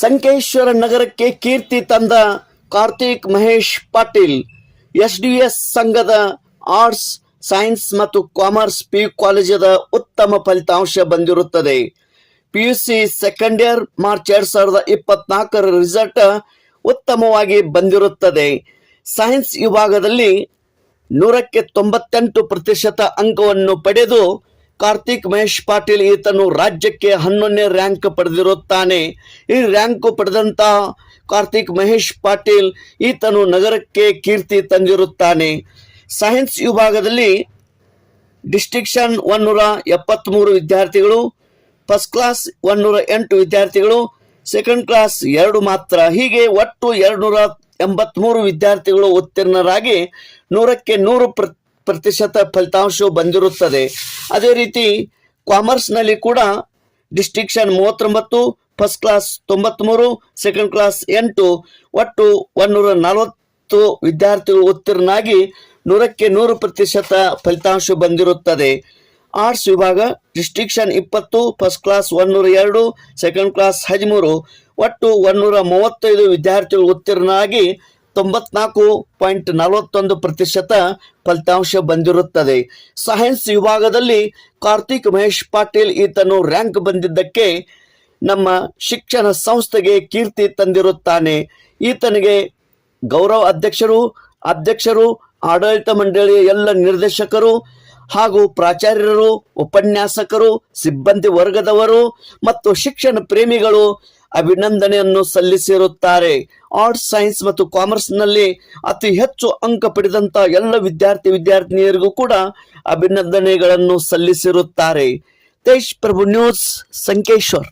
ಸಂಕೇಶ್ವರ ನಗರಕ್ಕೆ ಕೀರ್ತಿ ತಂದ Karthik Mahesh Patil S D S ಸಂಘದ ಆರ್ಟ್ಸ್, ಸೈನ್ಸ್ ಮತ್ತು ಕಾಮರ್ಸ್ ಪಿ ಕಾಲೇಜದ ಉತ್ತಮ ಫಲಿತಾಂಶ ಬಂದಿರುತ್ತದೆ. ಪಿಯುಸಿ ಸೆಕೆಂಡ್ ಇಯರ್ ಮಾರ್ಚ್ ಎರಡ್ ಸಾವಿರದ ಇಪ್ಪತ್ನಾಲ್ಕರ ರಿಸಲ್ಟ್ ಉತ್ತಮವಾಗಿ ಬಂದಿರುತ್ತದೆ. ಸೈನ್ಸ್ ವಿಭಾಗದಲ್ಲಿ ನೂರಕ್ಕೆ ತೊಂಬತ್ತೆಂಟು ಪ್ರತಿಶತ ಅಂಕವನ್ನು ಪಡೆದು ಕಾರ್ತಿಕ್ ಮಹೇಶ್ ಪಾಟೀಲ್ ಈತನು ರಾಜ್ಯಕ್ಕೆ ಹನ್ನೊಂದನೇ ರ್ಯಾಂಕ್ ಪಡೆದಿರುತ್ತಾನೆ. ಈ ರ್ಯಾಂಕ್ ಪಡೆದಂತ ಕಾರ್ತಿಕ್ ಮಹೇಶ್ ಪಾಟೀಲ್ ಈತನು ನಗರಕ್ಕೆ ಕೀರ್ತಿ ತಂದಿರುತ್ತಾನೆ. ಸೈನ್ಸ್ ವಿಭಾಗದಲ್ಲಿ ಡಿಸ್ಟಿಕ್ಷನ್ ಒನ್ನೂರ ಎಪ್ಪತ್ತ್ಮೂರು ವಿದ್ಯಾರ್ಥಿಗಳು, ಫಸ್ಟ್ ಕ್ಲಾಸ್ ಒನ್ನೂರ ಎಂಟು ವಿದ್ಯಾರ್ಥಿಗಳು, ಸೆಕೆಂಡ್ ಕ್ಲಾಸ್ ಎರಡು ಮಾತ್ರ. ಹೀಗೆ ಒಟ್ಟು ಎರಡುನೂರ ಎಂಬತ್ಮೂರು ವಿದ್ಯಾರ್ಥಿಗಳು ಉತ್ತೀರ್ಣರಾಗಿ ನೂರಕ್ಕೆ ನೂರು ಪ್ರ- ಪ್ರತಿಶತ ಫಲಿತಾಂಶವು ಬಂದಿರುತ್ತದೆ. ಅದೇ ರೀತಿ ಕಾಮರ್ಸ್ನಲ್ಲಿ ಕೂಡ ಡಿಸ್ಟಿಕ್ಷನ್ ಮೂವತ್ತೊಂಬತ್ತು ಫಸ್ಟ್ ಕ್ಲಾಸ್ ತೊಂಬತ್ಮೂರು ಸೆಕೆಂಡ್ ಕ್ಲಾಸ್ ಎಂಟು, ಒಟ್ಟು ಒಂದೂರ ನಲವತ್ತು ವಿದ್ಯಾರ್ಥಿಗಳು ಉತ್ತೀರ್ಣಾಗಿ ನೂರಕ್ಕೆ ನೂರು ಪ್ರತಿಶತ ಫಲಿತಾಂಶ ಬಂದಿರುತ್ತದೆ. ಆರ್ಟ್ಸ್ ವಿಭಾಗ ಡಿಸ್ಟಿಕ್ಷನ್ ಇಪ್ಪತ್ತು ಫಸ್ಟ್ ಕ್ಲಾಸ್ ಒನ್ನೂರ ಎರಡು ಸೆಕೆಂಡ್ ಕ್ಲಾಸ್ ಹದಿಮೂರು, ಒಟ್ಟು ಒನ್ನೂರ ಮೂವತ್ತೈದು ವಿದ್ಯಾರ್ಥಿಗಳು ಉತ್ತೀರ್ಣರಾಗಿ ತೊಂಬತ್ನಾಲ್ಕು ಪಾಯಿಂಟ್ ನಲವತ್ತೊಂದು ಪ್ರತಿಶತ ಫಲಿತಾಂಶ ಬಂದಿರುತ್ತದೆ. ಸೈನ್ಸ್ ವಿಭಾಗದಲ್ಲಿ ಕಾರ್ತಿಕ್ ಮಹೇಶ್ ಪಾಟೀಲ್ ಈತನು ರ್ಯಾಂಕ್ ಬಂದಿದ್ದಕ್ಕೆ ನಮ್ಮ ಶಿಕ್ಷಣ ಸಂಸ್ಥೆಗೆ ಕೀರ್ತಿ ತಂದಿರುತ್ತಾನೆ. ಈತನಿಗೆ ಗೌರವ ಅಧ್ಯಕ್ಷರು ಅಧ್ಯಕ್ಷರು, ಆಡಳಿತ ಮಂಡಳಿಯ ಎಲ್ಲ ನಿರ್ದೇಶಕರು ಹಾಗೂ ಪ್ರಾಚಾರ್ಯರು, ಉಪನ್ಯಾಸಕರು, ಸಿಬ್ಬಂದಿ ವರ್ಗದವರು ಮತ್ತು ಶಿಕ್ಷಣ ಪ್ರೇಮಿಗಳು ಅಭಿನಂದನೆಯನ್ನು ಸಲ್ಲಿಸಿರುತ್ತಾರೆ. ಆರ್ಟ್ಸ್ ಸೈನ್ಸ್ ಮತ್ತು ಕಾಮರ್ಸ್ನಲ್ಲಿ ಅತಿ ಹೆಚ್ಚು ಅಂಕ ಪಡೆದಂತ ಎಲ್ಲ ವಿದ್ಯಾರ್ಥಿ ವಿದ್ಯಾರ್ಥಿನಿಯರಿಗೂ ಕೂಡ ಅಭಿನಂದನೆಗಳನ್ನು ಸಲ್ಲಿಸಿರುತ್ತಾರೆ. ತೇಜ್ ಪ್ರಭು ನ್ಯೂಸ್ ಸಂಕೇಶ್ವರ್.